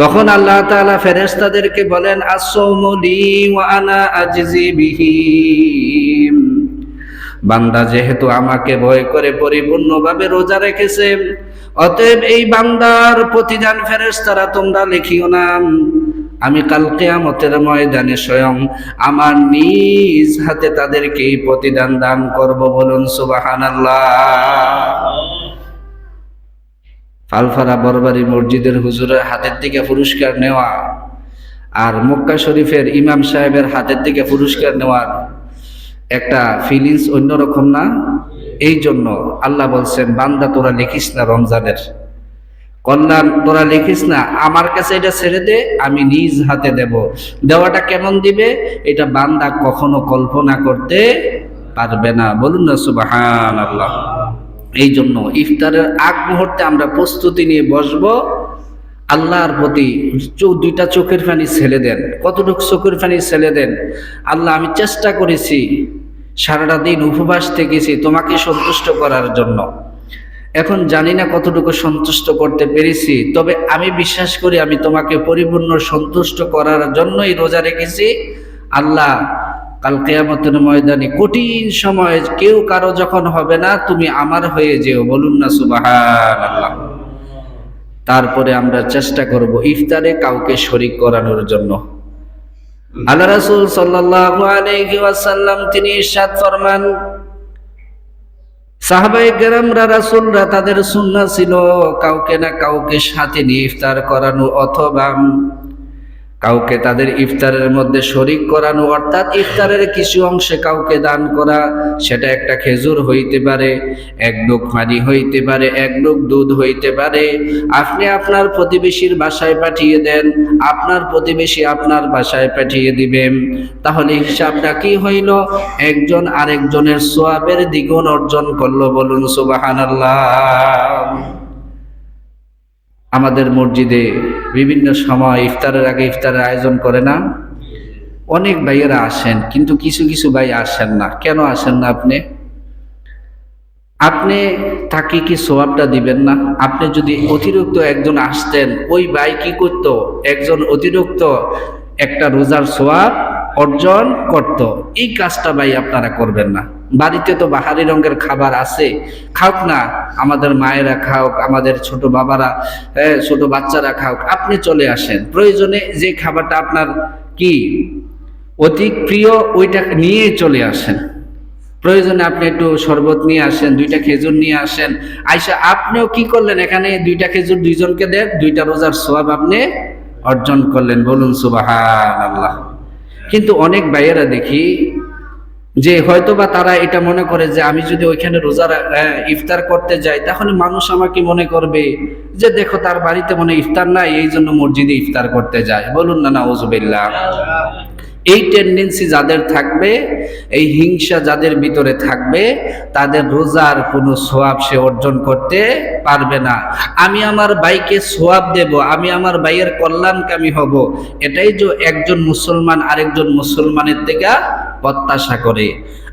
তখন আল্লাহ তাআলা ফেরেশতাদেরকে বলেন আসৌমুলি আনা আজজি বিহি। বান্দা যেহেতু আমাকে ভয় করে পরিপূর্ণভাবে রোজা রেখেছে, অতএব এই বান্দার প্রতিদান ফেরেশতারা তোমরা লিখিও না। আমি কাল কিয়ামতের ময়দানে স্বয়ং আমার নিজ হাতে তাদেরকে এই প্রতিদান দান করব বলুন সুবহানাল্লাহ। ফালফারা বরবারি মসজিদের হুজুরের হাতের দিকে পুরস্কার নেওয়া আর মক্কা শরীফের ইমাম সাহেবের হাতের দিকে পুরস্কার নেওয়ার একটা ফিলিংস অন্যরকম না? এই জন্য আল্লাহ বলছেন, বান্দা তোরা লিখিস না রমজানের। কল্যাণ তোরা লিখিস না, আমার কাছে এটা ছেড়ে দে, আমি নিজ হাতে দেব। দেওয়াটা কেমন দিবে? এটা বান্দা কখনো কল্পনা করতে পারবে না। বলুন না সুবাহান আল্লাহ এই জন্য ইফতারের আগ মুহূর্তে আমরা প্রস্তুতি নিয়ে বসব। আল্লাহর প্রতি চোখ দুইটা চোখের ফানি ছেলে দেন। কতটুকু চোখের ফানি ছেলে দেন? আল্লাহ, আমি চেষ্টা করেছি সারাটা দিন উপবাস থেকেছি তোমাকে সন্তুষ্ট করার জন্য। এখন জানি না কতটুকু সন্তুষ্ট করতে পেরেছি, তবে আমি বিশ্বাস করি আমি তোমাকে পরিপূর্ণ সন্তুষ্ট করার জন্যই রোজা রেখেছি। আল্লাহ কাল কেয়ামতের ময়দানে কঠিন সময় কেউ কারও যখন হবে না, তুমি আমার হয়ে যেও। বলুন না সুবাহান আল্লাহ তারপরে আমরা চেষ্টা করব ইফতারে কাউকে শরিক করানোর জন্য। আল্লাহ রাসূল সাল্লাল্লাহু আলাইহি ওয়াসাল্লাম তিনি ইরশাদ ফরমান সাহাবাই গেরামরা রাসূলরা তাদের সুন্নাহ ছিল কাউকে না কাউকে সাথে নিয়ে ইফতার করানো, অথবা কাউকে তাদের ইফতারের মধ্যে শরিক করানো, অর্থাৎ ইফতারের কিছু অংশে কাউকে দান করা, সেটা একটা খেজুর হইতে পারে, এক ডুক পানি হইতে পারে, এক ডুক দুধ হইতে পারে। আপনি আপনার প্রতিবেশীর বাসায় পাঠিয়ে দেন, আপনার প্রতিবেশী আপনার বাসায় পাঠিয়ে দিবেন। তাহলে হিসাবটা কি হইল? একজন আরেকজনের সোয়াবের দ্বিগুণ অর্জন করল, বলুন সুবাহানাল্লাহ। আমাদের মসজিদে বিভিন্ন সময় ইফতারের আগে ইফতারের আয়োজন করে না। অনেক ভাইয়েরা আসেন, কিন্তু কিছু কিছু ভাই আসেন না। কেন আসেন না আপনি? আপনি তাকে কি সোয়াবটা দিবেন না? আপনি যদি অতিরিক্ত একজন আসতেন, ওই ভাই কি করত? একজন অতিরিক্ত একটা রোজার সোয়াব অর্জন করত। এই কাজটা ভাই আপনারা করবেন না। বাড়িতে তো বাহারি রঙের খাবার আছে। খাওক না, আমাদের মায়েরা খাওক, আমাদের ছোট বাবারা ছোট বাচ্চারা খাওক, আপনি চলে আসেন। প্রয়োজনে যে খাবারটা আপনার কি, অতি প্রিয়, ওইটা নিয়ে চলে আসেন। প্রয়োজনে আপনি একটু শরবত নিয়ে আসেন, দুইটা খেজুর নিয়ে আসেন। আইসা, আপনিও কি করলেন? এখানে দুইটা খেজুর দুইজনকে দেন, দুইটা রোজার সোয়াব আপনি অর্জন করলেন। বলুন সুবাহান আল্লাহ কিন্তু অনেক ভাইয়েরা দেখি যে হয়তো বা তারা এটা মনে করে যে আমি যদি ওইখানে রোজার ইফতার করতে যাই, তাহলে মানুষ আমাকে মনে করবে যে দেখো তার বাড়িতে মনে ইফতার নাই এই জন্য মসজিদে ইফতার করতে যায়। বলুন না না ওজুবিল্লাহ এই টেন্ডেন্সি যাদের থাকবে, এই হিংসা যাদের ভিতরে থাকবে, তাদের রোজার কোনো সোয়াব সে অর্জন করতে পারবে না। আমি আমার ভাইকে সোয়াব দেব, আমি আমার ভাইয়ের কল্যাণকামী হব। এটাই যে একজন মুসলমান আরেকজন মুসলমানের থেকে প্রত্যাশা করে।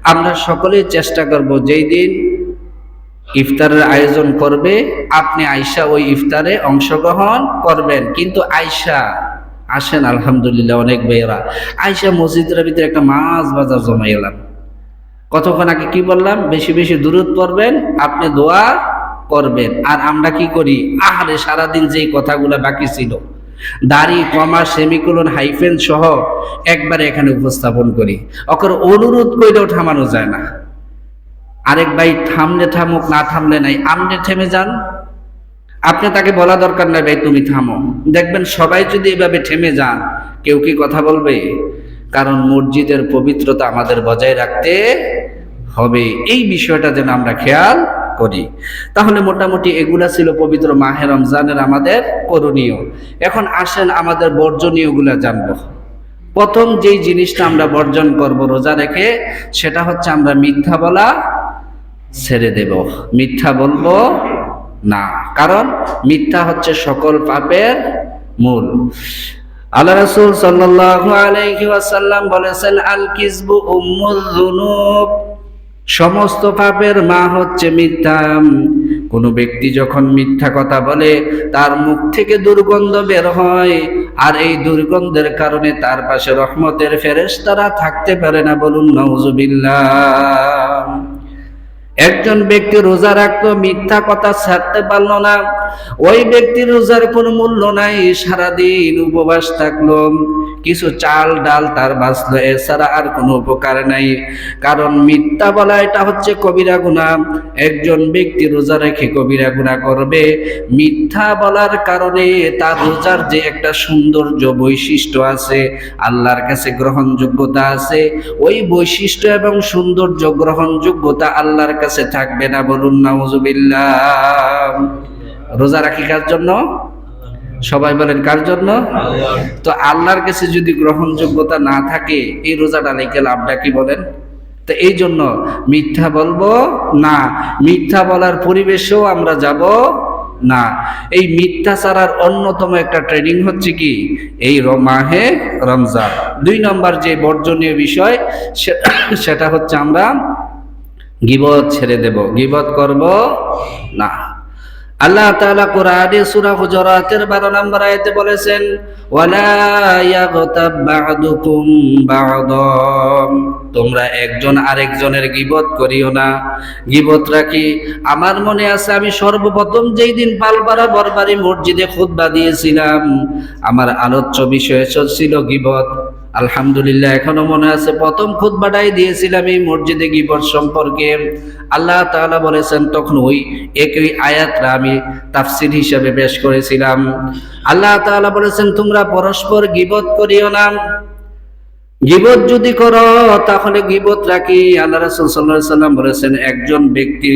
আমরা সকলেই চেষ্টা করব, যেই দিন ইফতারের আয়োজন করবে, আপনি আয়সা ওই ইফতারে অংশগ্রহণ করবেন। কিন্তু আয়সা আসেন, আলহামদুলিল্লাহ, অনেক ভাইয়েরা। আয়সা মসজিদের ভিতরে একটা মাছ বাজার জমাই এলাম। কতক্ষণ আগে কি বললাম? বেশি বেশি দূরত পড়বেন, আপনি দোয়া করবেন। আর আমরা কি করি? আহারে, সারাদিন যেই কথাগুলো বাকি ছিল, দাড়ি, কমা, সেমিকোলন, হাইফেন সহ একবারে এখানে উপস্থাপন করি। ওকে অনুরোধ কইলেও থামানো যায় না। আরেক ভাই, থামলে থামুক, না থামলে নাই। আমনে থেমে যান। আপনি তাকে বলা দরকার নাই ভাই, তুমি থামো। দেখবেন সবাই যদি এভাবে থেমে যান, কেউ কি কথা বলবে? কারণ মসজিদের পবিত্রতা আমাদের বজায় রাখতে হবে। এই বিষয়টা যেন আমরা খেয়াল করি। তাহলে মোটামুটি এগুলা ছিল পবিত্র মাহে রমজানের আমাদের করণীয়। এখন আসেন আমাদের বর্জনীয়গুলা জানব। প্রথম যেই জিনিসটা আমরা বর্জন করব রোজা রেখে, সেটা হচ্ছে আমরা মিথ্যা বলা ছেড়ে দেব। মিথ্যা বলব না। কারণ মিথ্যা হচ্ছে সকল পাপের মূল। আল্লাহ রাসূল সাল্লাল্লাহু আলাইহি ওয়াসাল্লাম বলেছেন, আল কিসবু উম্মুল যুনুব। সমস্ত পাপের মা হচ্ছে মিথ্যা। কোনো ব্যক্তি যখন মিথ্যা কথা বলে, তার মুখ থেকে দুর্গন্ধ বের হয়, আর এই দুর্গন্ধের কারণে তার পাশে রহমতের ফেরেশতারা থাকতে পারে না বলুন নওজুবিল্লাহ একজন ব্যক্তি রোজা রাখতো, মিথ্যা কথা ছাড়তে পারল না। ওই ব্যক্তির রোজার কোনো মূল্য নাই, সারাদিন উপবাস থাকল। কিছু চাল, ডাল তার বাঁচলো, এছাড়া আর কোনো উপকার নাই। কারণ মিথ্যা বলা এটা হচ্ছে কবিরা গুণা। একজন ব্যক্তি রোজা রেখে কবিরা গুণা করবে, মিথ্যা বলার কারণে তার রোজার যে একটা সৌন্দর্য বৈশিষ্ট্য আছে, আল্লাহর কাছে গ্রহণযোগ্যতা আছে, ওই বৈশিষ্ট্য এবং সৌন্দর্য গ্রহণযোগ্যতা আল্লাহর কাছে থাকবে না বলুন, নাউজুবিল্লাহ। রোজা রাখি কার জন্য? সবাই বলেন, কার জন্য? তো আল্লাহর কাছে যদি গ্রহণযোগ্যতা না থাকে, এই রোজাটা লেগে লাভটা কি বলেন? তো এই জন্য মিথ্যা বলব না, মিথ্যা বলার পরিবেশেও আমরা যাব না। এই মিথ্যা ছাড়ার অন্যতম একটা ট্রেনিং হচ্ছে কি? এই র- মাহে রমজান। দুই নম্বর যে বর্জনীয় বিষয় সেটা হচ্ছে আমরা গিবত ছেড়ে দেব। গিবত করব না। আল্লাহ তাআলা কোরআনে সূরা হুজুরাতের 12 নম্বর আয়াতে বলেছেন, ওয়ালা ইয়াগতাব বা'দুকুম বা'দাম। তোমরা একজন আরেকজনের গিবত করিও না। গিবত রাখি আমার মনে আছে আমি সর্বপ্রথম যেই দিন পালপাড়া বরবারি মসজিদে খুতবা দিয়েছিলাম, আমার আলোচ্য বিষয় ছিল গিবত। আলহামদুলিল্লাহ, এখনও মনে আছে প্রথম খুতবাটাই দিয়েছিলাম এই মসজিদে গিবত সম্পর্কে। আল্লাহ তাআলা বলেছেন, তখন ওই একই আয়াতটা আমি তাফসির হিসাবে পেশ করেছিলাম। আল্লাহ তাআলা বলেছেন, তোমরা পরস্পর গিবত করিও না। গিবত যদি করো, তাহলে গিবত রাখি। আল্লাহ রাসূল আলাইহি সাল্লাম বলেছেন, একজন ব্যক্তি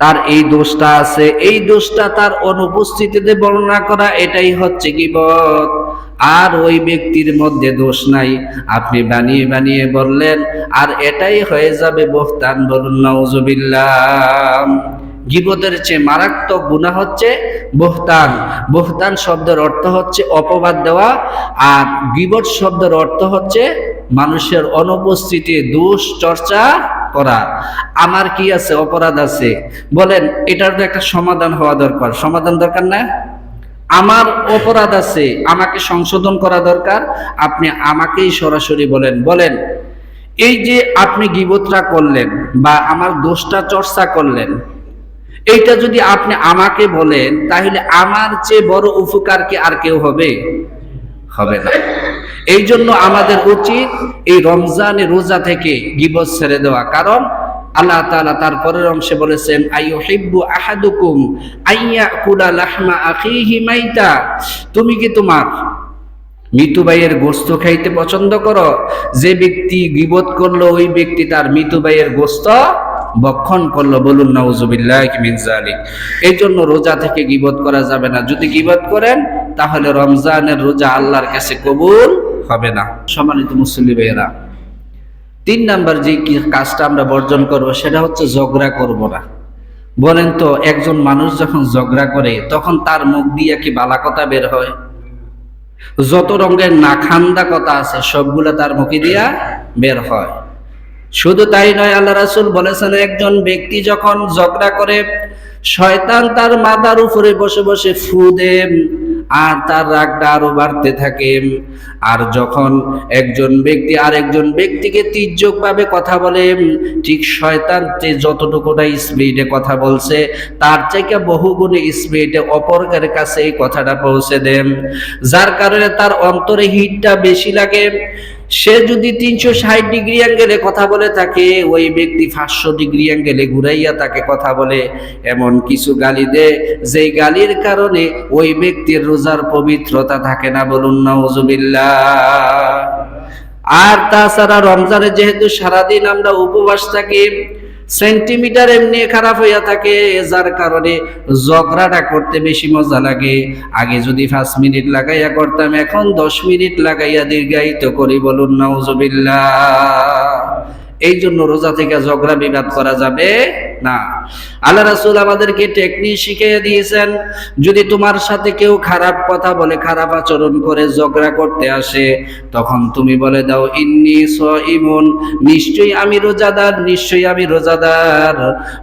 তার এই দোষটা আছে, এই দোষটা তার অনুপস্থিতিতে বর্ণনা করা, এটাই হচ্ছে গিবত। আর ওই ব্যক্তির মধ্যে দোষ নাই। আপনি বানিয়ে বানিয়ে বললেন, আর এটাই হয়ে যাবে বহতান বলুন, নাউজুবিল্লাহ। গিবতের চেয়ে মারাত্মক গুণা হচ্ছে বহতান বহতান শব্দের অর্থ হচ্ছে অপবাদ দেওয়া, আর গিবত শব্দের অর্থ হচ্ছে মানুষের অনুপস্থিতি, দোষ, চর্চা করা। আমার কি আছে? অপরাধ আছে। বলেন, এটার তো একটা সমাধান হওয়া দরকার। সমাধান দরকার না? আমার অপরাধ আছে, আমাকে সংশোধন করা দরকার। আপনি আমাকেই সরাসরি বলেন বলেন, এই যে আপনি গিবতরা করলেন বা আমার দোষটা চর্চা করলেন, এইটা যদি আপনি আমাকে বলেন, তাহলে আমার চেয়ে বড় উপকার কি আর কেউ হবে? হবে না। এই জন্য আমাদের উচিত এই রমজানে রোজা থেকে গিবত ছেড়ে দেওয়া। কারণ আল্লাহ তার পরের অংশে বলেছেন, আইয়ুহিব্বু আহাদুকুম আইয়াকুলা লাহমা আখিহি মাইতা। তুমি কি তোমার মৃত্যু ভাইয়ের গোস্ত খাইতে পছন্দ করো? যে ব্যক্তি গিবত করল, ওই ব্যক্তি তার মৃত্যু ভাইয়ের গোস্ত বক্ষণ করল। বলুন নাউজুবিল্লাহ এই জন্য রোজা থেকে গিবত করা যাবে না। যদি গিবত করেন, তাহলে রমজানের রোজা আল্লাহর কাছে কবুল হবে না। সম্মানিত মুসল্লি ভাইয়েরা তিন নাম্বার যে কাজটা আমরা বর্জন করব, সেটা হচ্ছে ঝগড়া করব না। বলেন তো, একজন মানুষ যখন ঝগড়া করে, তখন তার মুখ দিয়ে কি বালা কথা বের হয়? যত রঙের নাখান্দা কথা আছে, সবগুলো তার মুখে দিয়া বের হয়। শুধু তাই নয়, আল্লাহ রাসুল বলেছেন, একজন ব্যক্তি যখন ঝগড়া করে, শয়তান তার মাথার উপরে বসে বসে ফু দেন আর তার রাগটা আরও বাড়তে থাকে। আর যখন একজন ব্যক্তি আর একজন ব্যক্তিকে তির্যক ভাবে কথা বলে, ঠিক শয়তান যে যতটুকুটা স্পিডে কথা বলছে, তার চাইকে বহুগুণে স্পিডে অপরকের কাছে এই কথাটা পৌঁছে দেন যার কারণে তার অন্তরে হিটটা বেশি লাগে। সে যদি তিনশো ষাট ডিগ্রি অ্যাঙ্গেলে কথা বলে থাকে ওই ব্যক্তি পাঁচশো ডিগ্রি অ্যাঙ্গেলে ঘুরাইয়া তাকে কথা বলে। এমন কিছু গালি দেয়, যেই গালির কারণে ওই ব্যক্তির রোজার পবিত্রতা থাকে না বলুন নজুবিল্লা আর তাছাড়া রমজানে যেহেতু সারাদিন আমরা উপবাস থাকি সেন্টিমিটার এমনি খারাপ হইয়া থাকে, যার কারণে ঝগড়াটা করতে বেশি মজা লাগে। আগে যদি পাঁচ মিনিট লাগাইয়া করতাম, এখন দশ মিনিট লাগাইয়া দীর্ঘায়িত করি বলুন, নাউজুবিল্লাহ। এই জন্য রোজা থেকে ঝগড়া বিবাদ করা যাবে না। আল্লাহ রাসূল আমাদেরকে টেকনিক শিখিয়ে দিয়েছেন, যদি তোমার সাথে কেউ খারাপ কথা বলে, খারাপ আচরণ করে, ঝগড়া করতে আসে, তখন তুমি বলে দাও, ইন্নি ইমন নিশ্চয়ই আমি রোজাদার, নিশ্চয়ই আমি রোজাদার।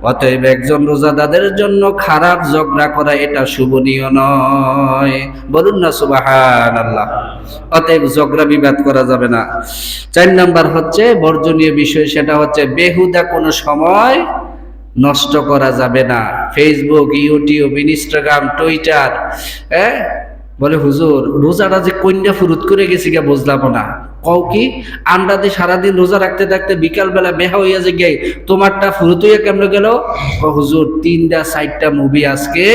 অতএব একজন রোজাদারের জন্য খারাপ ঝগড়া করা এটা শুভনীয় নয়। বলুন না সুবাহান আল্লাহ অতএব ঝগড়া বিবাদ করা যাবে না। চার নাম্বার হচ্ছে বর্জনীয় বিষয়, সেটা হচ্ছে বেহুদা কোনো সময় নষ্ট করা যাবে না। ফেসবুক ইউটিউব ইনস্টাগ্রাম টুইটার হ্যাঁ বলে, হুজুর, রোজাটা যে কন্যা ফুরুত করে গেছি গা বুঝলাম না। কও কি, আমরা যে সারাদিন রোজা রাখতে থাকতে বিকালবেলা বেহা হইয়া যে গে তোমারটা ফুরুত হইয়া কেমন গেল? হুজুর, তিনটা, চারটা মুভি আজকে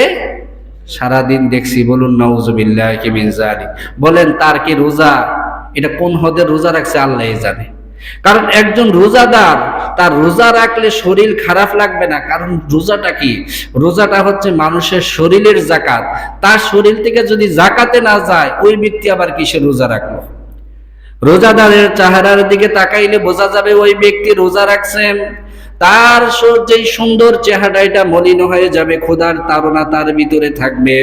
সারাদিন দেখছি, বলুন নওজুবিল্লাহ। বলেন, তার কি রোজা? এটা কোন হদের রোজা রাখছে আল্লাহ জানে। কারণ একজন রোজাদার, তার রোজা রাখলে শরীর খারাপ লাগবে না। কারণ রোজাটা কি? রোজাটা হচ্ছে মানুষের শরীরের জাকাত। তার শরীর থেকে যদি জাকাতে না যায়, ওই ব্যক্তি আবার কিসে রোজা রাখল? রোজাদারের চেহারার দিকে তাকাইলে বোঝা যাবে ওই ব্যক্তি রোজা রাখছেন। তার যেই সুন্দর চেহারা এটা মলিন হয়ে যাবে, খোদার তারা তার ভিতরে থাকবে।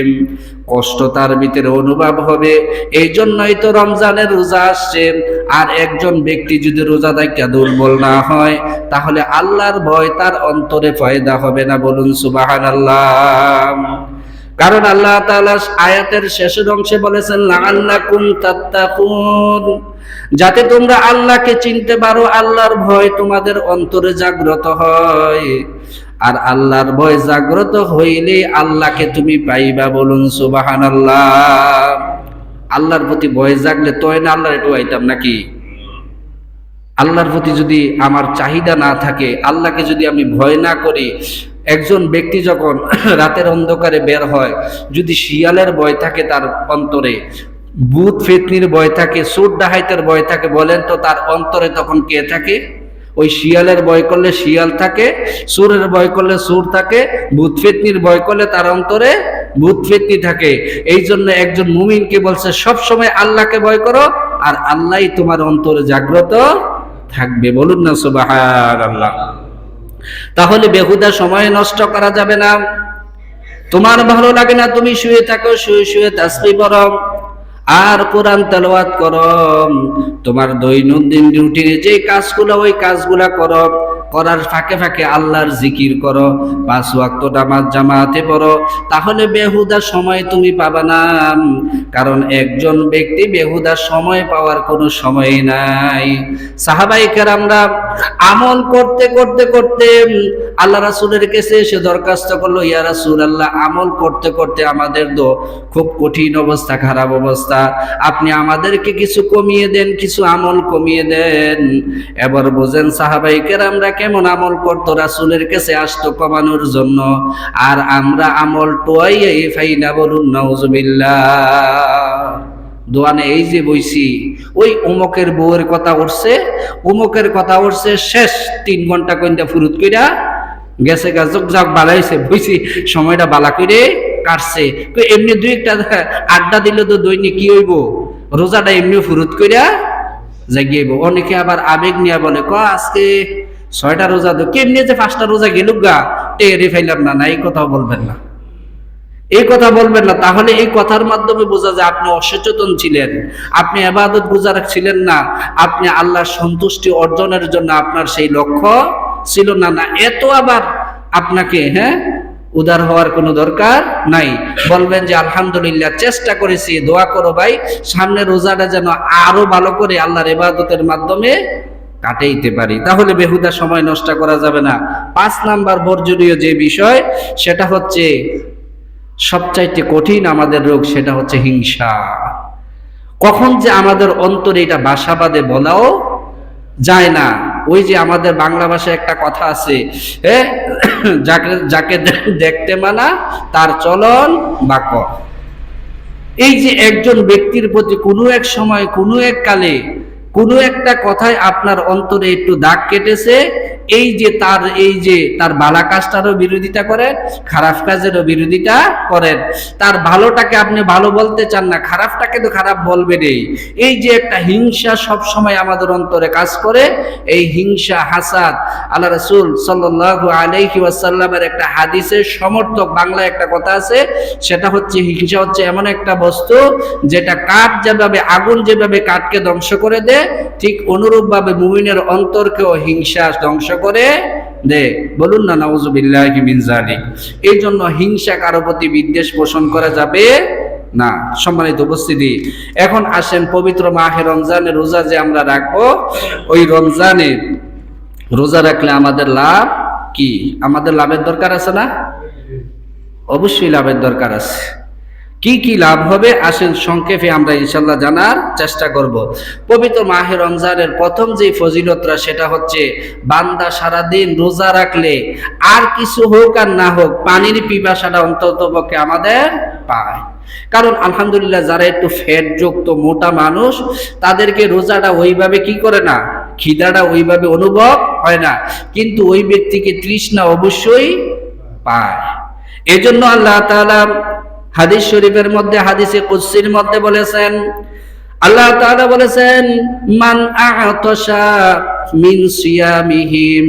কষ্ট তার ভিতরে অনুভব হবে। এই জন্যই তো রমজানের রোজা আসছে। আর একজন ব্যক্তি যদি রোজা দেখা দুর্বল না হয়, তাহলে আল্লাহর ভয় তার অন্তরে ফয়দা হবে না। বলুন সুবাহান আল্লাহ কারণ আল্লাহ তাআলা আয়াতের শেষের অংশে বলেছেন, লাআল্লাকুম যাতে তোমরা আল্লাহকে চিনতে পারো, আল্লাহর ভয় তোমাদের অন্তরে জাগ্রত হয়। আর আল্লাহর ভয় জাগ্রত হইলে আল্লাহকে তুমি পাইবা বলুন, সুবহানাল্লাহ। আল্লাহর প্রতি ভয় জাগলে তয় না, আল্লাহর একটু আইতাম নাকি? আল্লাহর প্রতি যদি আমার চাহিদা না থাকে, আল্লাহকে যদি আমি ভয় না করি একজন ব্যক্তি যখন রাতের অন্ধকারে বের হয়, যদি শিয়ালের ভয় থাকে তার অন্তরে, ভূত ফেতনির ভয় থাকে, সুর ডাহাইতের ভয় থাকে, বলেন তো তার অন্তরে তখন কে থাকে? ওই শিয়ালের ভয় করলে শিয়াল থাকে, সুরের ভয় করলে সুর থাকে, ভূত ফেতনির ভয় করলে তার অন্তরে ভূত ফেতনি থাকে। এই জন্য একজন মুমিনকে বলছে, সব সময় আল্লাহকে ভয় করো, আর আল্লাহই তোমার অন্তরে জাগ্রত থাকবে। বলুন না সুবাহার আল্লাহ তাহলে বেহুদা সময় নষ্ট করা যাবে না। তোমার ভালো লাগে না, তুমি শুয়ে থাকো, শুয়ে শুয়ে তাসবি পড়ো। আর কোরআন তেলাওয়াত করো। তোমার দৈনন্দিন রুটিনে যে কাজগুলো, ওই কাজগুলা করো। করার ফাঁকে ফাঁকে আল্লাহর জিকির করো। পাঁচ ওয়াক্ত নামাজ জামাতে পড়ো। তাহলে বেহুদা সময় তুমি পাবা না। কারণ একজন ব্যক্তি বেহুদা সময় পাওয়ার কোনো সময় নাই। সাহাবাই কেরামরা আমল করতে করতে করতে আল্লাহ রাসুলের কাছে এসে দরখাস্ত করল, ইয়া রাসুল আল্লাহ আমল করতে করতে আমাদের তো খুব কঠিন অবস্থা, খারাপ অবস্থা। আপনি আমাদেরকে কিছু কমিয়ে দেন, কিছু আমল কমিয়ে দেন। এবার বোঝেন সাহাবাই আমরা কেমন আমল করতো রাসুলের কাছে আসতো কমানোর জন্য। আর আমরা আমল টোয়াই ফাইনা বলুন নওজবিল্লাহ দোয়ানে এই যে বইছি, ওই উমকের বউয়ের কথা উঠছে, উমকের কথা উঠছে, শেষ তিন ঘণ্টা কইন্দা ফুরুত কইরা গেছে গা যোগ যাক বালাইছে, বইছি, সময়টা বালা কইরে কাটছে। এমনি দুই একটা আড্ডা দিলে তো দৈনিক কি হইব? রোজাটা এমনি ফুরুত কইরা জাগিয়েব অনেকে আবার আবেগ নিয়ে বলে, ক আজকে ছয়টা রোজা তো কেমনি যে পাঁচটা রোজা গেলুক গা? টেরে ফাইলাম না না, এই কথাও বলবেন না। এই কথা বলবেন না। তাহলে এই কথার মাধ্যমে বোঝা যায় আপনি অসচেতন ছিলেন। আপনি আবাদত গুজার ছিলেন না। আপনি আল্লাহর সন্তুষ্টি অর্জনের জন্য আপনার সেই লক্ষ্য ছিল না না। এত আবার আপনাকে হ্যাঁ উদার হওয়ার কোনো দরকার নাই। বলবেন যে, আলহামদুলিল্লাহ, চেষ্টা করেছি। দোয়া করো ভাই। সামনে রোজাটা যেন আরও ভালো করে আল্লাহর ইবাদতের মাধ্যমে কাটাইতে পারি। তাহলে বেহুদা সময় নষ্ট করা যাবে না। পাঁচ নাম্বার বর্জনীয় যে বিষয়, সেটা হচ্ছে সবচাইতে কঠিন আমাদের রোগ সেটা হচ্ছে হিংসা। কখন যে আমাদের অন্তরে এটা বাসা বাঁধে বলাও যায় না। ওই যে আমাদের বাংলা ভাষায় একটা কথা আছে যাকে যাকে দেখতে মানা, তার চলন বাক এই যে একজন ব্যক্তির প্রতি কোনো এক সময়, কোনো এক কালে, কোনো একটা কথায় আপনার অন্তরে একটু দাগ কেটেছে এই যে তার, এই যে তার বালা কাজটারও বিরোধিতা করে, খারাপ কাজেরও বিরোধিতা করেন তার ভালোটাকে আপনি ভালো বলতে চান না, খারাপটাকে তো খারাপ বলবেনই এই যে একটা হিংসা সব সময় আমাদের অন্তরে কাজ করে, এই হিংসা, হাসাদ, আল্লাহ রসুল সাল্লাল্লাহু আলাইহি ওয়াসাল্লামের একটা হাদিসের সমর্থক বাংলায় একটা কথা আছে, সেটা হচ্ছে হিংসা হচ্ছে এমন একটা বস্তু যেটা কাঠ যেভাবে, আগুন যেভাবে কাঠকে ধ্বংস করে দেয়, ঠিক অনুরূপভাবে মুমিনের অন্তরকেও হিংসা ধ্বংস করে, দে, বলুন না নাউজুবিল্লাহি মিন জালিক এই জন্য হিংসা কারও প্রতি বিদ্বেষ পোষণ করা যাবে না। সম্মানিত উপস্থিতি, এখন আসেন পবিত্র মাহে রমজানের রোজা যে আমরা রাখব, ওই রমজানে রোজা রাখলে আমাদের লাভ কি? আমাদের লাভের দরকার আছে না? অবশ্যই লাভের দরকার আছে। কি কি লাভ হবে? আসেন সংক্ষেপে আমরা ইনশাল্লাহ জানার চেষ্টা করব। পবিত্র মাহে রমজানের প্রথম যে ফজিলতরা সেটা হচ্ছে বান্দা সারাদিন রোজা রাখলে আর কিছু হোক আর না হোক, পানির পিপাসাটা অন্তত পক্ষে আমাদের পায়। কারণ আলহামদুলিল্লাহ যারা একটু ফ্যাট যুক্ত মোটা মানুষ, তাদেরকে রোজাটা ওইভাবে কি করে না, খিদাটা ওইভাবে অনুভব হয় না। কিন্তু ওই ব্যক্তিকে তৃষ্ণা অবশ্যই পায়। এজন্য আল্লাহ তাআলা হাদিস শরীফের মধ্যে, হাদিসে কুদসির মধ্যে বলেছেন, আল্লাহ তাআলা বলেছেন, মান আ'তাশা মিন সিয়ামিহিম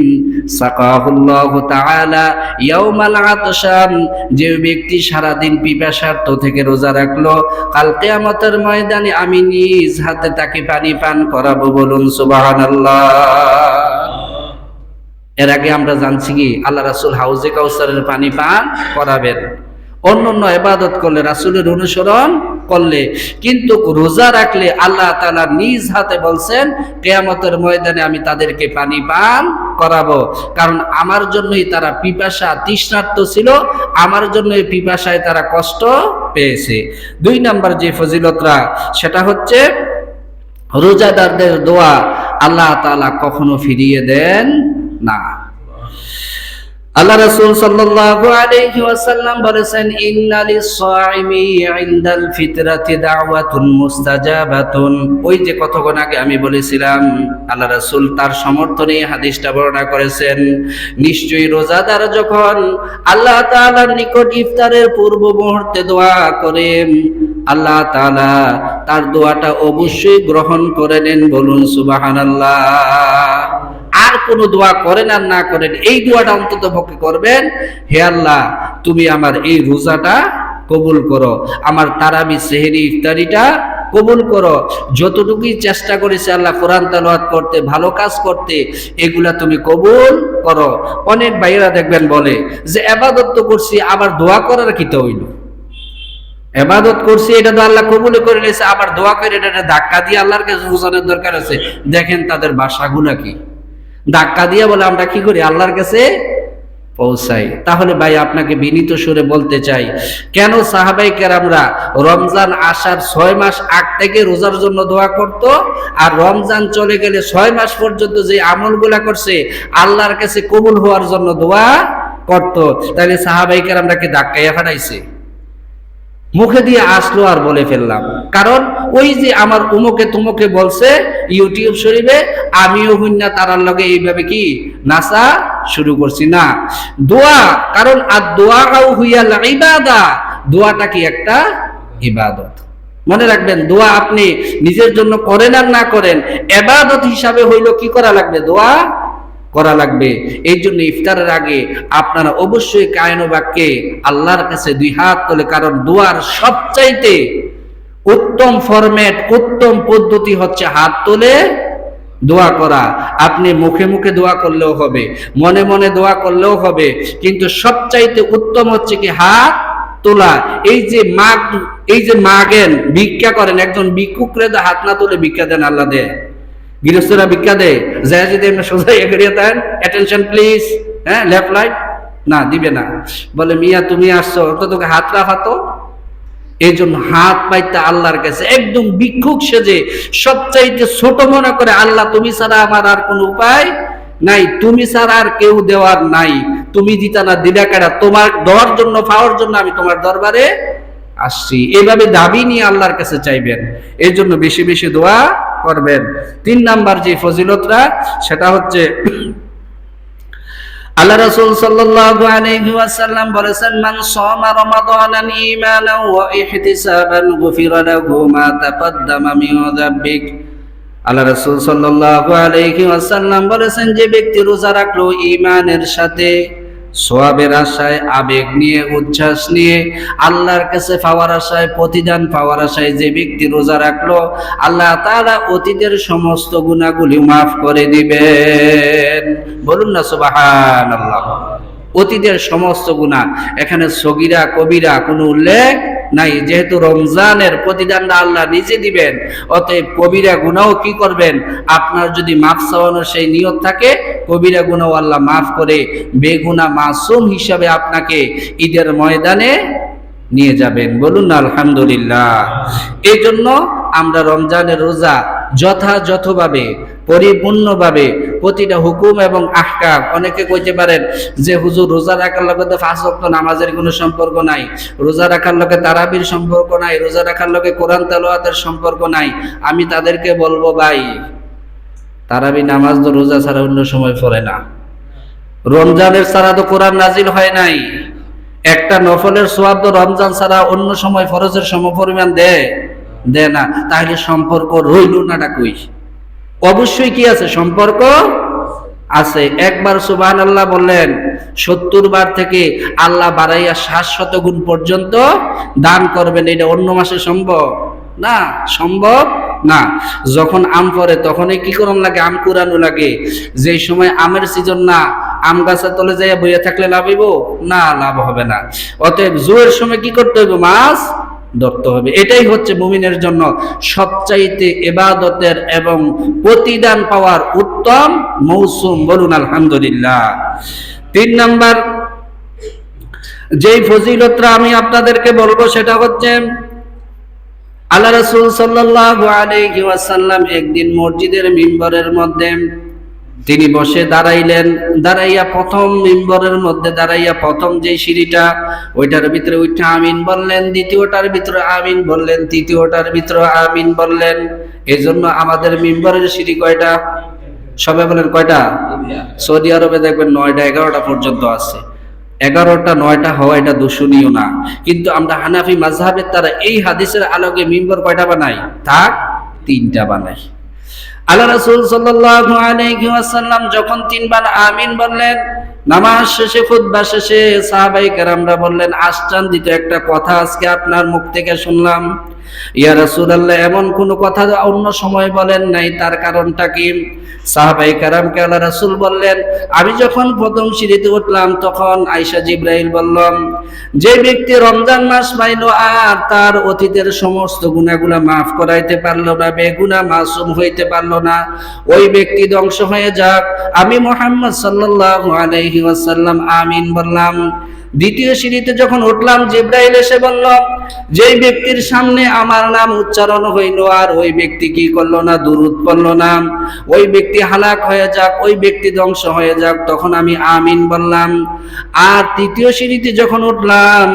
সাকাহুল্লাহু তাআলা ইয়াউমাল আতশাম যে ব্যক্তি সারা দিন পিপাসার্ত থেকে রোজা রাখল, কাল কিয়ামতের ময়দানে আমি নিজ হাতে তাকে পানি পান করাবো বলুন সুবহানাল্লাহ। এর আগে আমরা জানছি কি, আল্লাহ রাসূল হাউজে কাউসারের পানি পান করাবেন। অন্য অন্য এবাদত করলে, রাসূলের অনুসরণ করলে, কিন্তু রোজা রাখলে আল্লাহ তালা নিজ হাতে বলছেন, কেয়ামতের ময়দানে আমি তাদেরকে পানি পান করাবো। কারণ আমার জন্যই তারা পিপাসা তৃষ্ণার্ত ছিল, আমার জন্যই পিপাসায় তারা কষ্ট পেয়েছে। দুই নাম্বার যে ফজিলতরা, সেটা হচ্ছে রোজাদারদের দোয়া আল্লাহ তালা কখনো ফিরিয়ে দেন না। আল্লাহ রাসূল সাল্লাল্লাহু আলাইহি ওয়াসাল্লাম বলেছেন ইন্না লিস-সাইমি ইনদাল ফিতরাতি দাওয়াতুন মুস্তাজাবাতুন। ওই যে কতক্ষণ আগে আমি বলেছিলাম, আল্লাহ রাসূল তার সমর্থনে হাদিসটা বর্ণনা করেছেন। নিশ্চয়ই রোজাদার যখন আল্লাহ তাআলার নিকট ইফতারের পূর্ব মুহূর্তে দোয়া করেন আল্লাহ তাআলা তার দোয়াটা অবশ্যই গ্রহণ করে নেন বলুন সুবহানাল্লাহ। কোন দোয়া করেন আর না করেন, এই দোয়াটা অন্তত পক্ষে করবেন, হে আল্লাহ, তুমি আমার এই রোজাটা কবুল করো, আমার তারাবি সেহেরি ইফতারিটা কবুল করো, যতটুকুই চেষ্টা করেছে আল্লাহ কোরআন তালাওয়াত করতে, ভালো কাজ করতে, এগুলা তুমি কবুল করো। অনেক ভাইয়েরা দেখবেন বলে যে, এবাদত তো করছি, আবার দোয়া করার কি তো হইল এবাদত করছি, এটা তো আল্লাহ কবুল করে নিয়েছে, আবার দোয়া করে, এটা ধাক্কা দিয়ে আল্লাহর কাছে দরকার আছে। দেখেন তাদের বাসাগুলা কি। ধাক্কা দিয়ে বলে, আমরা কি করি? আল্লাহর কাছে পৌঁছাই। তাহলে ভাই, আপনাকে বিনীত সুরে বলতে চাই, কেন সাহাবাই কেরামরা রমজান আসার ছয় মাস আগ থেকে রোজার জন্য দোয়া করত আর রমজান চলে গেলে ছয় মাস পর্যন্ত যে আমলগুলা করছে, আল্লাহর কাছে কবুল হওয়ার জন্য দোয়া করত? তাহলে সাহাবাই কেরামরা কি ধাক্কাইয়া ফাটাইছে? মুখে দিয়ে আসলো আর বলে ফেললাম। কারণ ওই যে আমার উমুকে তুমুকে বলছে ইউটিউব শরীফে, আমিও হুন্না তারার লগে এইভাবে কি নাসা শুরু করছি। না, দোয়া, কারণ আর দোয়া কাউ হুইয়া ইবাদা, দোয়াটা কি একটা ইবাদত। মনে রাখবেন, দোয়া আপনি নিজের জন্য করেন আর না করেন, এবাদত হিসাবে হইল কি করা লাগবে? দোয়া করা লাগবে। এই জন্য ইফতারের আগে আপনারা অবশ্যই কায়ন বাক্যে আল্লাহর কাছে দুই হাত তোলে, কারণ দোয়ার সবচাইতে উত্তম ফরম্যাট উত্তম পদ্ধতি হচ্ছে হাত তোলে, দোয়া করা। আপনি মুখে মুখে দোয়া করলেও হবে, মনে মনে দোয়া করলেও হবে, কিন্তু সবচাইতে উত্তম হচ্ছে কি হাত তোলা। এই যে মাগ, এই যে মাগেন, ভিক্ষা করেন, একজন ভিক্ষুকরে হাত না তুলে ভিক্ষা দেন আল্লাহ দেয়। গৃহস্থরা ভিক্ষা দেয়। যায় সোজা ইয়ে দেন অ্যাটেনশন প্লিজ হ্যাঁ লেফট লাইট না, দিবে না। বলে, মিয়া, তুমি আসছো তো তোকে হাত রাফাতো। এই জন্য হাত পাইতে আল্লাহর কাছে একদম ভিক্ষুক সেজে সবচাইতে ছোট মনে করে, আল্লাহ, তুমি ছাড়া আমার আর কোনো উপায় নাই। তুমি ছাড়া আর কেউ দেওয়ার নাই। তুমি দিতা না, দিলা কেডা তোমার দেওয়ার জন্য, পাওয়ার জন্য আমি তোমার দরবারে আসছি। এভাবে দাবি নিয়ে আল্লাহর কাছে চাইবেন। এই জন্য বেশি বেশি দোয়া করবেন। তিন নাম্বার যে ফজিলতরা সেটা হচ্ছে, আল্লাহ রাসূল সাল্লাল্লাহু আলাইহি ওয়াসাল্লাম বলেছেন, মান সামা রমাদানান ঈমানান ওয়া ইহতিসাবান গুফিরা লাহু মা তাকদ্দামা মিন যাব্বিক। আল্লাহ রাসূল সাল্লাল্লাহু আলাইহি ওয়াসাল্লাম বলেছেন, যে ব্যক্তি রোজা রাখল ঈমানের সাথে সোয়াবের আশায়, আবেগ নিয়ে, উচ্ছ্বাস নিয়ে, আল্লাহর কাছে পাওয়ার আশায়, প্রতিদান পাওয়ার আশায় যে ব্যক্তি রোজা রাখল, আল্লাহ তারা অতীতের সমস্ত গুণাগুলি মাফ করে দিবেন। বলুন না সুবাহান আল্লাহ অতীতের সমস্ত গুণা। এখানে সগিরা, কবিরা কোনো উল্লেখ নাই। যেহেতু রমজানের প্রতিদানটা আল্লাহ নিজে দিবেন, অতএব কবিরা গুনাও কি করবেন? আপনার যদি মাফ চাওয়ানোর সেই নিয়ত থাকে, কবিরা গুনাও আল্লাহ মাফ করে বেগুনা মাসুম হিসাবে আপনাকে ঈদের ময়দানে নিয়ে যাবেন। বলুন আলহামদুলিল্লাহ। এই জন্য আমরা রমজানের রোজা যথাযথভাবে, পরিপূর্ণভাবে প্রতিটা হুকুম এবং আহকাম। অনেকে কইতে পারেন যে, হুজুর, রোজা রাখার লগে তো ওয়াক্ত নামাজের কোনো সম্পর্ক নাই। রোজা রাখার লগে তারাবির সম্পর্ক নাই। রোজা রাখার লগে কোরআন তেলাওয়াতের সম্পর্ক নাই। আমি তাদেরকে বলব, ভাই, তারাবি নামাজ তো রোজা ছাড়া অন্য সময় পড়ে না। রমজানের ছাড়া তো কোরআন নাজিল হয় নাই। একটা নফলের সোয়াব তো রমজান ছাড়া অন্য সময় ফরজের সমপরিমাণ দেয়। দেয় না, তাহলে সম্পর্ক রইল না কই অবশ্যই কি আছে? সম্পর্ক আছে। একবার সুবাহ আল্লাহ বললেন, সত্তর বার থেকে আল্লাহ বাড়াইয়া সাত শত গুণ পর্যন্ত দান করবেন, এটা অন্য মাসে সম্ভব? না সম্ভব না। যখন আম পরে, তখনই কি করন লাগে? আম কুরানো লাগে। যে সময় আমের সিজন না, আম গাছের তলে যাইয়া বইয়া থাকলে লাভ হইব? না, লাভ হবে না। অতএব জুয়ের সময় কি করতে হইব মাছ? ধরতে হবে। এটাই হচ্ছে মুমিনের জন্য সবচাইতে এবাদতের এবং প্রতিদান পাওয়ার উত্তম মৌসুম। বলুন, আলহামদুলিল্লাহ। তিন নাম্বার, যেই ফজিলতটা আমি আপনাদেরকে বলব সেটা হচ্ছে, আল্লাহ রসুল সাল্লাল্লাহু আলাইহি ওয়াসাল্লাম একদিন মসজিদের মিম্বরের মধ্যে তিনি বসে দাঁড়াইলেন, দাঁড়াইয়া প্রথম মিম্বরের মধ্যে দাঁড়াইয়া প্রথম যে সিঁড়িটা, ওইটার ভিতরে ওইটা আমিন বললেন, দ্বিতীয়টার ভিতরে আমিন বললেন, তৃতীয়টার ভিতরে আমিন বললেন। এজন্য আমাদের মিম্বরের সিঁড়ি কয়টা? সবাই বলেন কয়টা? সৌদি আরবে দেখবেন নয়টা, এগারোটা পর্যন্ত আছে। এগারোটা, নয়টা হওয়া এটা দূষণীয় না। কিন্তু আমরা হানাফি মাঝহাবের তারা এই হাদিসের আলোকে মিম্বর কয়টা বানাই? থাক, তিনটা বানাই। আল্লাহ রাসুল সাল্লাম যখন তিনবার আমিন বললেন, নামাজ শেষে খুদ্া শেষে সাহাবাই কেরামরা বললেন আশ্চান্দিত একটা কথা আজকে আপনার মুখ থেকে শুনলাম। ইয়া রাসূলুল্লাহ, এমন কোন কথা অন্য সময় বলেন নাই, তার কারণটা কি? সাহাবাই কারামকে আল্লাহ রাসূল বললেন, আমি যখন প্রথম সিঁড়িতে উঠলাম, তখন আয়েশা জিব্রাইল বললাম যে ব্যক্তি রমজান মাস পাইল আর তার অতীতের সমস্ত গুণাগুলা মাফ করাইতে পারল না বেগুনা মাসুম হইতে পারল না, ওই ব্যক্তি ধ্বংস হয়ে যাক। আমি মোহাম্মদ সাল্লাল্লাহু আলাইহি ওয়াসাল্লাম, আমিন বললাম। দ্বিতীয় সিঁড়িতে যখন উঠলাম, জিব্রাইল এসে বলল, যেই ব্যক্তির সামনে আমার নাম উচ্চারণ হইল আর ওই ব্যক্তি কি করল না, দুরুদ পড়ল না, ওই ব্যক্তি হালাক হয়ে যাক, ওই ব্যক্তি ধ্বংস হয়ে যাক, তখন আমি আমিন বললাম। আর তৃতীয় সিঁড়িতে যখন উঠলাম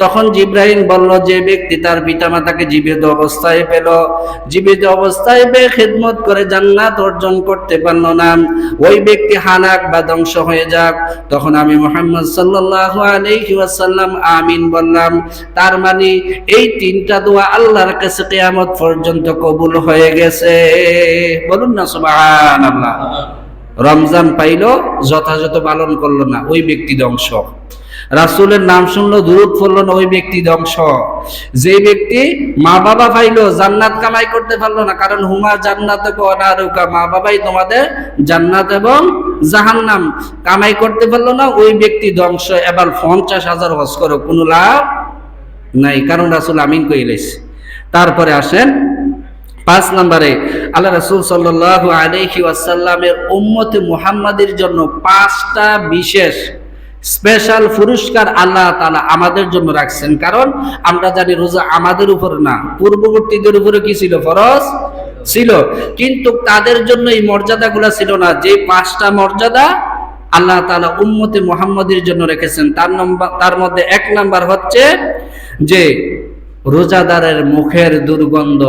তখন জিব্রাহিম বলল, যে ব্যক্তি তার পিতামাতাকে জীবিত অবস্থায় পেল, জীবিত অবস্থায় পেয়ে খেদমত করে জান্নাত অর্জন করতে পারল না। ওই ব্যক্তি হানাক বা ধ্বংস হয়ে যাক। তখন আমি মোহাম্মদ সাল্লাল্লাহু আলাইহি ওয়াসাল্লাম আমিন বললাম, তার মানে এই তিনটা দোয়া আল্লাহর কাছে কিয়ামত পর্যন্ত কবুল হয়ে গেছে। বলুন না, সুবহানাল্লাহ। রমজান পাইল, যথাযথ পালন করল না, ওই ব্যক্তি ধ্বংস। রাসুলের নাম শুনলো দূরত পড়ল না, ওই ব্যক্তি ধ্বংস। যে ব্যক্তি মা বাবা পাইলো, জান্নাত কামাই করতে পারল না, কারণ হুমা জান্নাত অনারুকা। মা বাবাই তোমাদের জান্নাত এবং জাহান্নাম কামাই করতে পারল না, ওই ব্যক্তি ধ্বংস। এবার পঞ্চাশ হাজার হজ করো, কোনো লাভ নাই, কারণ রাসুল আমিন কইলেছে তারপরে আসেন পাঁচ নম্বরে, আল্লাহ রসুল সাল্লাহ আলহি ওয়াসাল্লামের উম্মতে মুহাম্মাদের জন্য পাঁচটা বিশেষ স্পেশাল পুরস্কার আল্লাহ তালা আমাদের জন্য রাখছেন। কারণ আমরা জানি রোজা আমাদের উপর না, পূর্ববর্তীদের উপরে কি ছিল? ফরজ ছিল। কিন্তু তাদের জন্য এই মর্যাদাগুলো ছিল না। যে পাঁচটা মর্যাদা আল্লাহ তালা উম্মতে মুহাম্মাদের জন্য রেখেছেন। তার নম্বর, তার মধ্যে এক নাম্বার হচ্ছে যে রোজাদারের মুখের দুর্গন্ধ,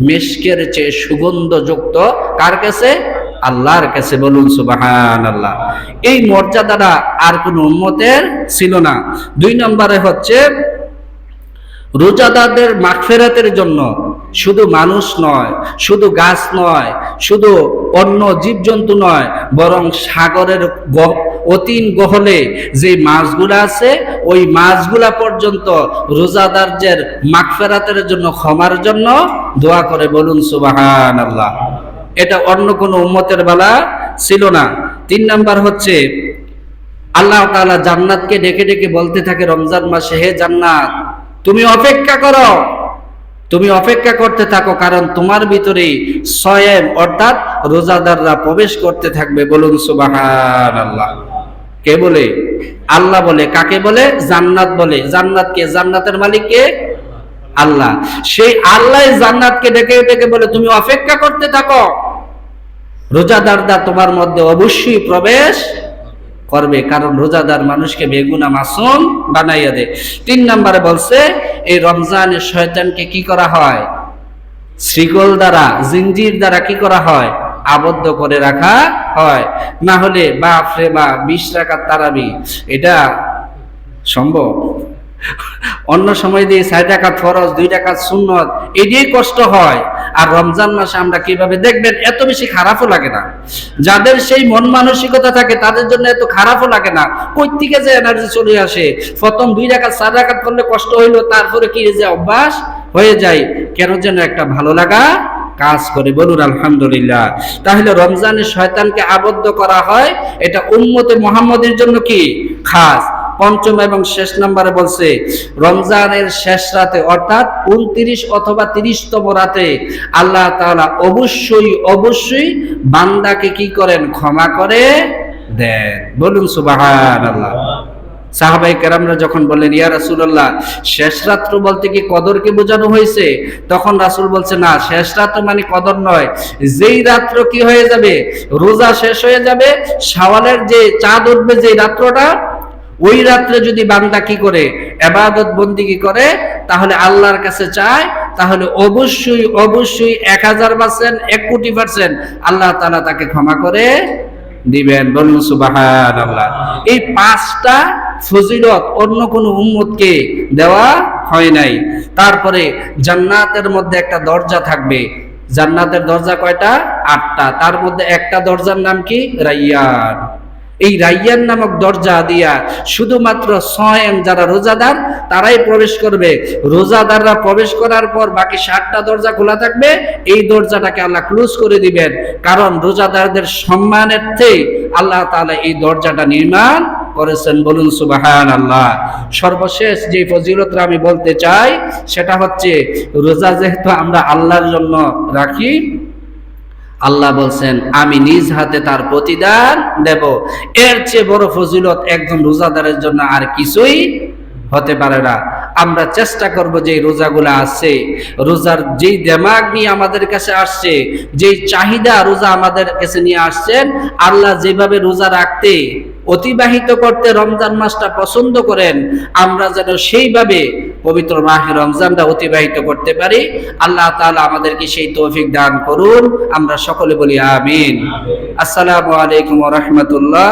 মেশকের চেয়ে সুগন্ধযুক্ত কার কাছে? আল্লাহর কাছে বলুন সুবাহান আল্লাহ এই মর্যাদাটা আর কোন উম্মতের ছিল না। দুই নম্বরে হচ্ছে, রোজাদারদের মাগফেরাতের জন্য শুধু মানুষ নয়, শুধু গাছ নয়, শুধু অন্য জীবজন্তু নয়, বরং সাগরের অতীন গহলে যে মাছগুলো আছে, ওই মাছগুলা পর্যন্ত রোজাদারদের মাগফেরাতের জন্য ক্ষমার জন্য দোয়া করে বলুন সুবাহান আল্লাহ এটা অন্য কোনো উম্মতের বেলা ছিল না। তিন নাম্বার হচ্ছে, আল্লাহ তাআলা জান্নাতকে ডেকে ডেকে বলতে থাকে রমজান মাসে, হে জান্নাত, তুমি অপেক্ষা করো। তুমি অপেক্ষা করতে থাকো, কারণ তোমার ভিতরে সয়েম অর্থাৎ রোজাদাররা প্রবেশ করতে থাকবে। বলুন সুবাহান আল্লাহ কে বলে? আল্লাহ বলে। কাকে বলে? জান্নাত বলে। জান্নাত কে জান্নাতের মালিক কে আল্লাহ। সেই আল্লাহ জান্নাতকে ডেকে ডেকে বলে, তুমি অপেক্ষা করতে থাকো। রোজাদারদা তোমার মধ্যে অবশ্যই প্রবেশ করবে। কারণ রোজাদার মানুষকে বেগুনা মাসুম বানাইয়া দেয় তিন নম্বরে বলছে, এই রমজানের শয়তানকে কি করা হয়? শ্রীগল দ্বারা জিঞ্জির দ্বারা কি করা হয়? আবদ্ধ করে রাখা হয়। না হলে বাপ রে বা বিশ টাকার তারাবি। এটা সম্ভব? অন্য সময় দিয়ে ছয় টাকা ফরজ, দুই টাকা সুন্নত, এটাই কষ্ট হয়। আর রমজান মাসে আমরা কীভাবে দেখবেন, এত বেশি খারাপও লাগে না। যাদের সেই মন মানসিকতা থাকে, তাদের জন্য এত খারাপও লাগে না। কই থেকে যে এনার্জি চলে আসে। প্রথম দুই টাকা চার টাকা করলে কষ্ট হইল, তারপরে কি যে অভ্যাস হয়ে যায়। কেন যেন একটা ভালো লাগা কাজ করে। বলুন, আলহামদুলিল্লাহ। তাহলে রমজানে শয়তানকে আবদ্ধ করা হয়, এটা উম্মতে মোহাম্মদের জন্য কি? খাস। পঞ্চম এবং শেষ নম্বরে বলছে, রমজানের শেষ রাতে অর্থাৎ উনত্রিশ অথবা তিরিশতম রাতে আল্লাহ তাআলা অবশ্যই অবশ্যই বান্দাকে কি করেন? ক্ষমা করে দেন। বলুন সুবাহান আল্লাহ সাহাবাই কেরামরা যখন বললেন, ইয়া রাসূলুল্লাহ, শেষ রাত্র বলতে কি কদরকে বোঝানো হয়েছে? তখন রাসূল বলছে, না, শেষ রাত্র মানে কদর নয়। যেই রাত্র কি হয়ে যাবে? রোজা শেষ হয়ে যাবে সাওয়ালের যে চাঁদ উঠবে যে রাত্রটা ওই রাত্রে যদি বান্দা কি করে? এবাদত বন্দিগি করে? তাহলে আল্লাহর কাছে চায়, তাহলে অবশ্যই অবশ্যই এক হাজার পার্সেন্ট এক কোটি পার্সেন্ট আল্লাহ তাআলা তাকে ক্ষমা করে দিবেন। বলুন সুবাহান আল্লাহ এই পাঁচটা ফজিলত অন্য কোনো উম্মতকে দেওয়া হয় নাই। তারপরে জান্নাতের মধ্যে একটা দরজা থাকবে। জান্নাতের দরজা কয়টা? আটটা। তার মধ্যে একটা দরজার নাম কি? রাইয়ান। এই রাইয়ান নামক দরজা দিয়া শুধুমাত্র সয়েম যারা রোজাদার, তারাই প্রবেশ করবে। রোজাদাররা প্রবেশ করার পর বাকি ষাটটা দরজা খোলা থাকবে। এই দরজাটাকে আল্লাহ ক্লোজ করে দিবেন। কারণ রোজাদারদের সম্মানার্থে আল্লাহ তাআলা এই দরজাটা নির্মাণ করেছেন। বলুন সুবাহান আল্লাহ সর্বশেষ যে ফজিলতটা আমি বলতে চাই, সেটা হচ্ছে রোজা যেহেতু আমরা আল্লাহর জন্য রাখি আল্লাহ বলছেন, আমি নিজ হাতে তার প্রতিদান দেব। এর চেয়ে বড় ফজিলত একজন রোজাদারের জন্য আর কিছুই হতে পারে না। আমরা চেষ্টা করব যে রোজাগুলো আছে রোজার যেই দেমাগ নিয়ে আমাদের কাছে আসছে, যেই চাহিদা রোজা আমাদের কাছে নিয়ে আসছেন, আল্লাহ যেভাবে রোজা রাখতে, অতিবাহিত করতে রমজান মাসটা পছন্দ করেন, আমরা যেন সেইভাবে পবিত্র মাহে রমজানটা অতিবাহিত করতে পারি, আল্লাহ তাআলা আমাদেরকে সেই তৌফিক দান করুন, আমরা সকলে বলি আমিন। আসসালামু আলাইকুম রাহমাতুল্লাহ।